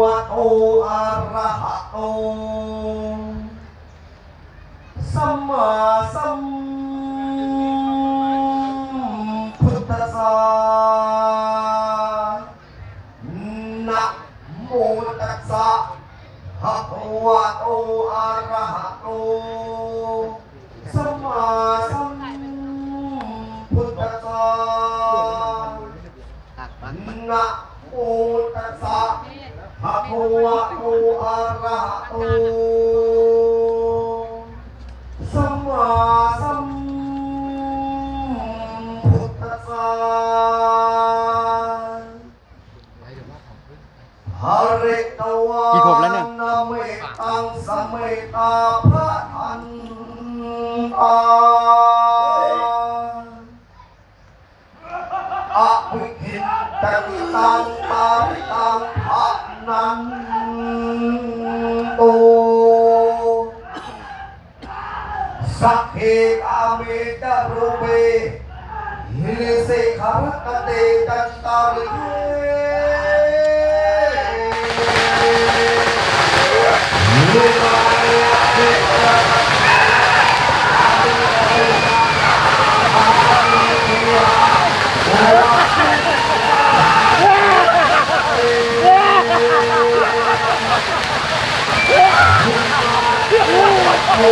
วะโตอะระหะโตสัมมาสัมพุทธัสสะนะโมตัสสะภะคะวะโตอะระหะโตสัมมาสัมพุทธัสสะนะโมตัสสะ ภะคะวะโตอะระโตสัมมาสัมพุทธัสสะหะเรตวากี่ขวบแล้วเนี่ยนะเมตังสเมตาพระอันตาอภิหิตตังตังปาริตัง นันโตสักเขกาเมตะรูเปหิเลเสขารตเตจันตาริเเลุมาเตตา เป็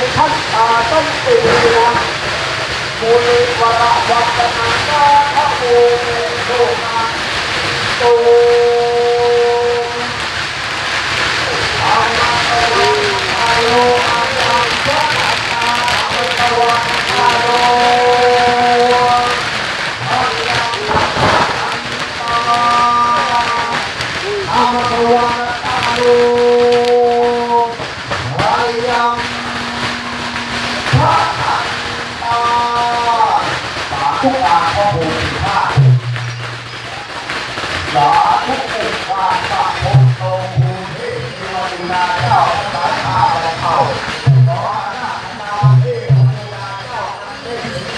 นท่านตาต้นปีนะมูลวระวัฒนา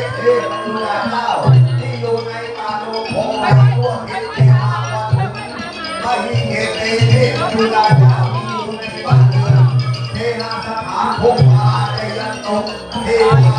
อาเดเทพเจ้าที่อยู่ในตาโลโภตัวเห็นที่มาว่าไม่มีเหตุใดที่ผู้ใดเจ้าที่อยู่ในบ้านเมืองเทนาสถานพงพาใจยันตกเทว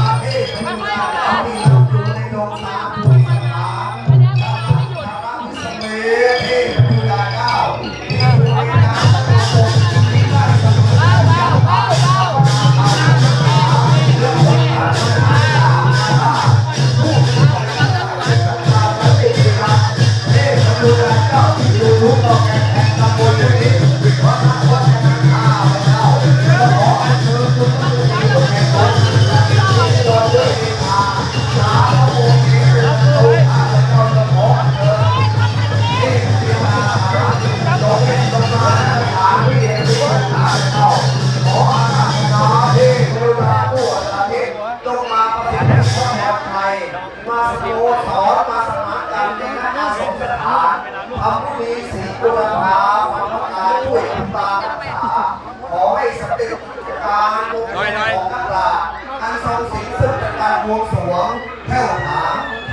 านทำให้มีสีกุลภาความต้องการช่วตารักษาขอให้สำเร็จกิการวงของนักปราชญ์อันทรงสิงซึ่งเป็นการบวงสรวงแผ่วถา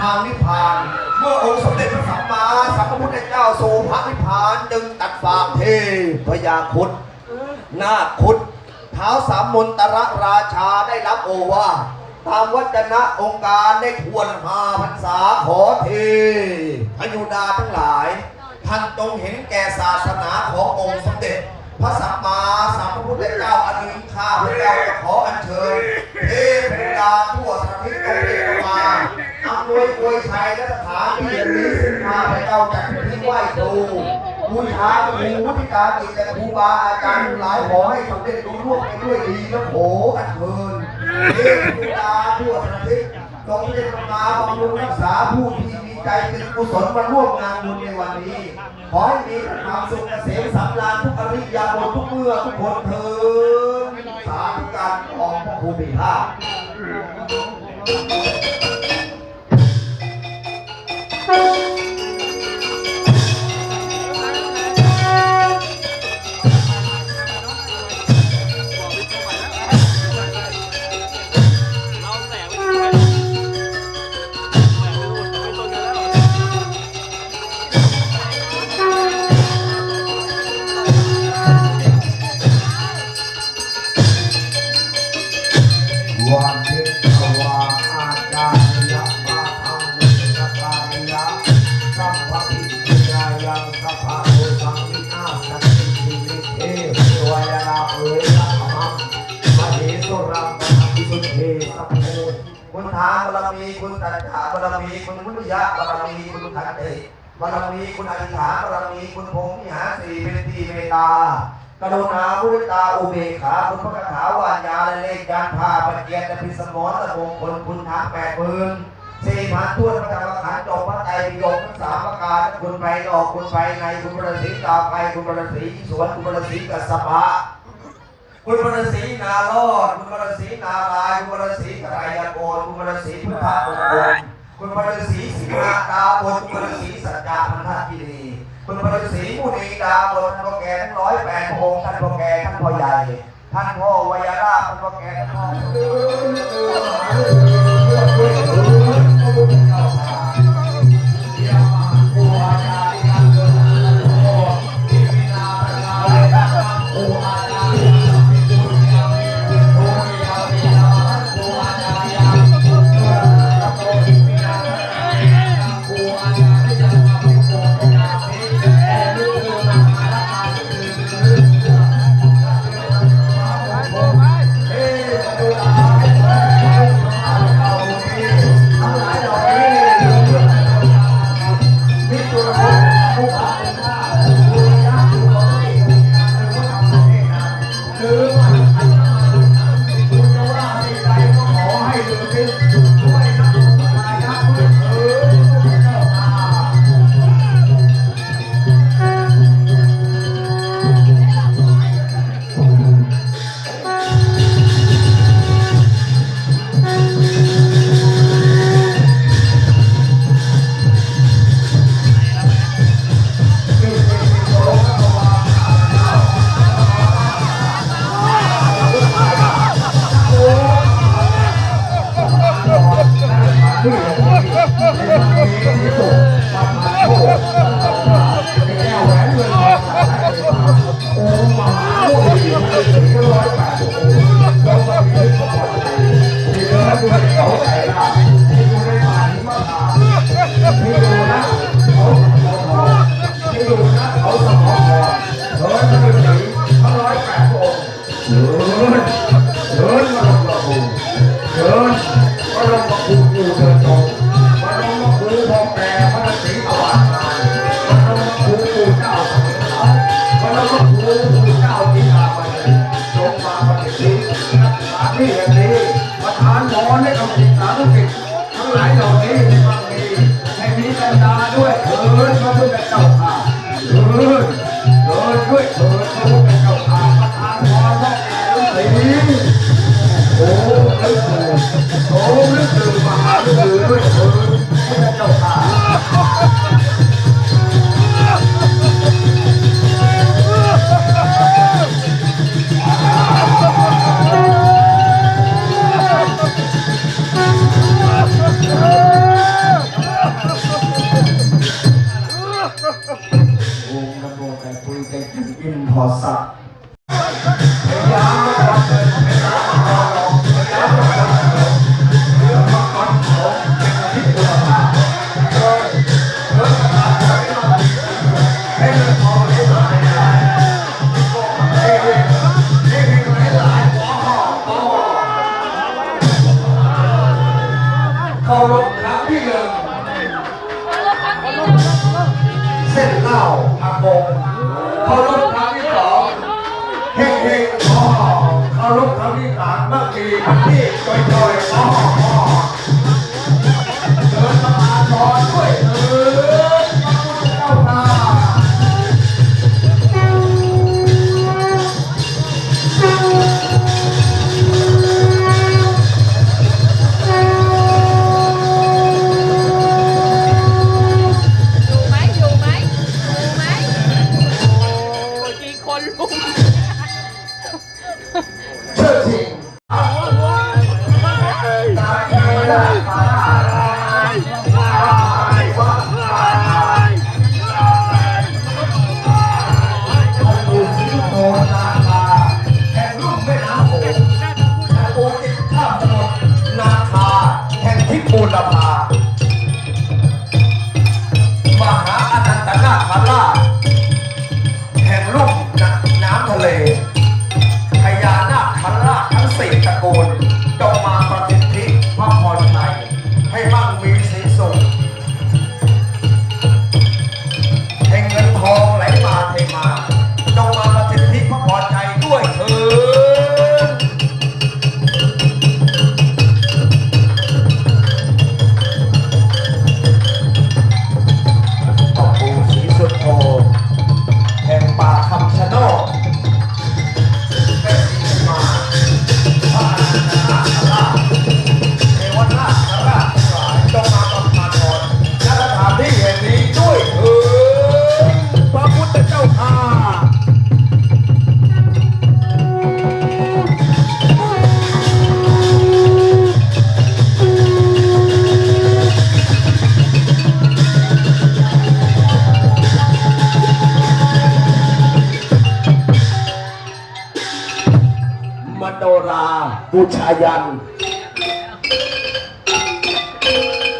ทางนิพพาน เมื่อองค์สมเด็จพระสัมมาสัมพุทธเจ้าทรงพระนิพพานจึงตัดฝากเทพยาคุดนาคุดเท้าสามมนตระราชาได้รับโอวาตามวัจนะองค์การได้ทวนหาพรรษาขอเท พยุดาทั้งหลาย ท่านจงเห็นแก่ศาสนาขององค์สมเด็จ พระสัมมาสัมพุทธเจ้าอันนี้ข้าพระเจ้าจะขออัญเชิญเทพดาทั่วสารทิศจงเรียกมาอำนวยอวยชัยและสถานที่นี้ซึ่งข้าพระเจ้าจัดขึ้นไหว้ครูบูชาครูวุฒิการกิจแต่ครูบาอาจารย์หลายขอให้สำเร็จรุ่งร่วงไปด้วยดีนะโขอันเชิญเทพดาทั่วประเทศจงเล่นมาบำรุงรักษาผู้ที่ ใจเป็นกุศลมาร่วมงานบุญในวันนี้ ขอให้มีความสุขเกษมสำราญทุกอริยาบททุกเมื่อทุกคนเถิดสาธุการของพระครูปิภาค วันเพ็ญภวาอาจารยะมาทังสกายะสัพพพิจายังสัพพะโอสังวินาสติสิวิเทเทวายาเอ๋ยละมังมเหสุรังมหิสุเทสัพโคุณทานบารมีคุณตัณหาบารมีคุณมุตยะบารมีคุณขันติบารมีคุณอธิษฐานบารมีคุณพงษ์มิหาสีเป็นตีเมตตา กรุณาพุทธตาอุเบกขาคุณพระคาถาวาญาและเลขยานพาปเกียรติพิสมรและมงคลคุณทางแปดหมื่นสี่พันทวนพระธรรมขันธ์จบพระไตรปิฎกทั้งสามประการคุณไปนอกคุณไปในคุณประสีตาไปคุณประสีสวนคุณประสีกัสสปะคุณประสีนาลอดคุณประสีนารายคุณประสีกระไรยโกนคุณประสีพุทธมงคลคุณประสีสีนาดาบนคุณประสีสัจจาพันธกินี คุณพระสีมุนีดาบนท่านพ่อแก่ทั้งร้อยแปดองค์ท่านพ่อแก่ท่านพ่อใหญ่ ท่านพ่อวยราชท่านพ่อแก่ท่านพ่อ เขาลุกงเคารพครั้งที่สองเฮงเฮงอ๋อเขารพครั้งที่สามเมื่อกี้ที่จอยจอยอ๋อ บูชายัน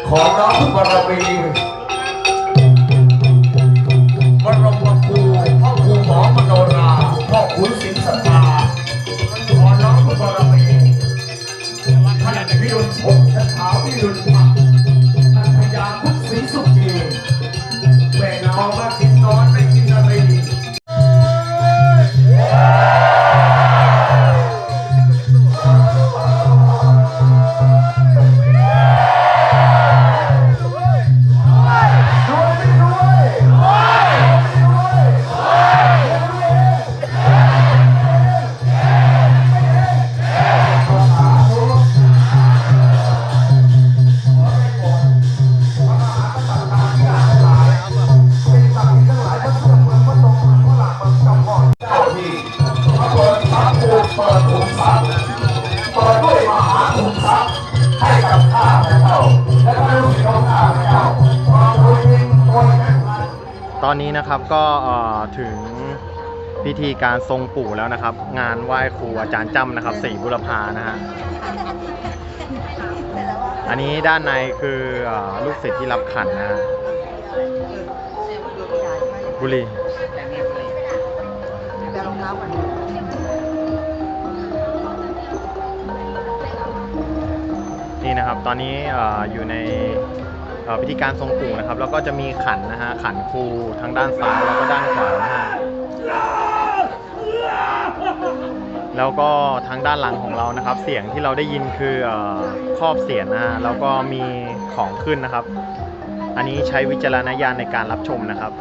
ขอน้องบารมี นี้นะครับก็ถึงพิธีการทรงปู่แล้วนะครับ งานไหว้ครูอาจารย์จ้ำนะครับสีบุรพานะฮะอันนี้ด้านในคืออลูกศิษย์ที่รับขันนะบุรีนี่นะครับตอนนี้ออยู่ใน พิธีการทรงกลุ่มนะครับ แล้วก็จะมีขันนะฮะขันครูทั้งด้านซ้ายแล้วก็ด้านขวานะฮะแล้วก็ทั้งด้านหลังของเรานะครับ เสียงที่เราได้ยินคือครอบเสียงนะฮะแล้วก็มีของขึ้นนะครับ อันนี้ใช้วิจารณญาณในการรับชมนะครับ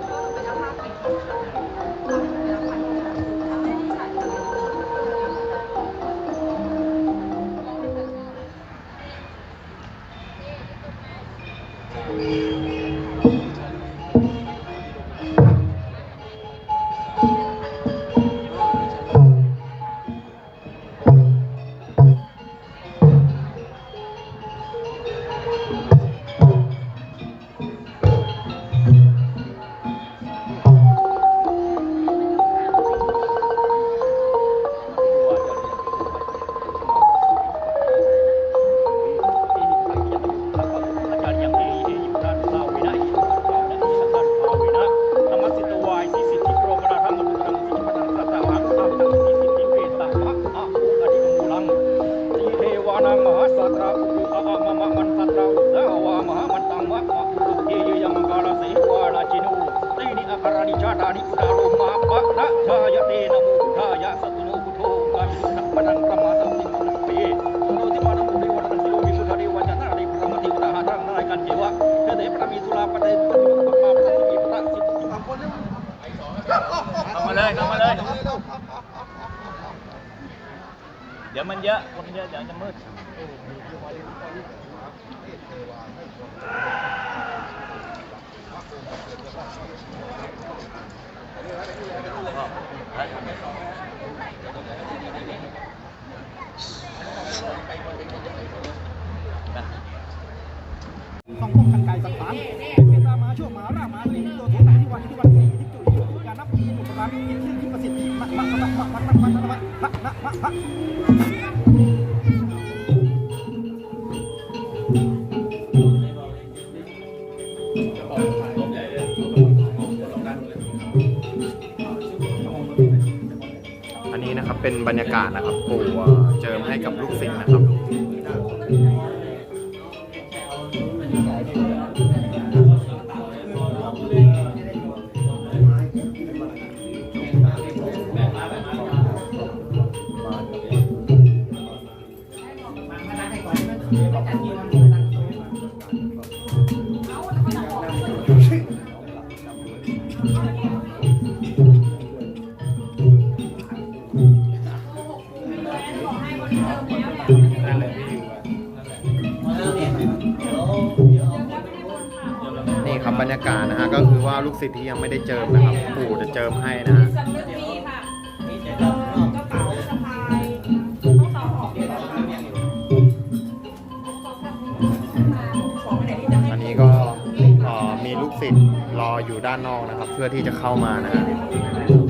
มาเลยลงมาเลย เดี๋ยวมันเยอะคนเยอะเดี๋ยวจะมืดต้องพกกันไกลสักครั้ง มามีชื่อที่ประสิทธิ์มะมะมะมะมะมะมะมะมะมะมะมะอันนี้นะครับเป็นบรรยากาศนะครับปู่านนอกนะครับ เพื่อที่จะเข้ามานะครับ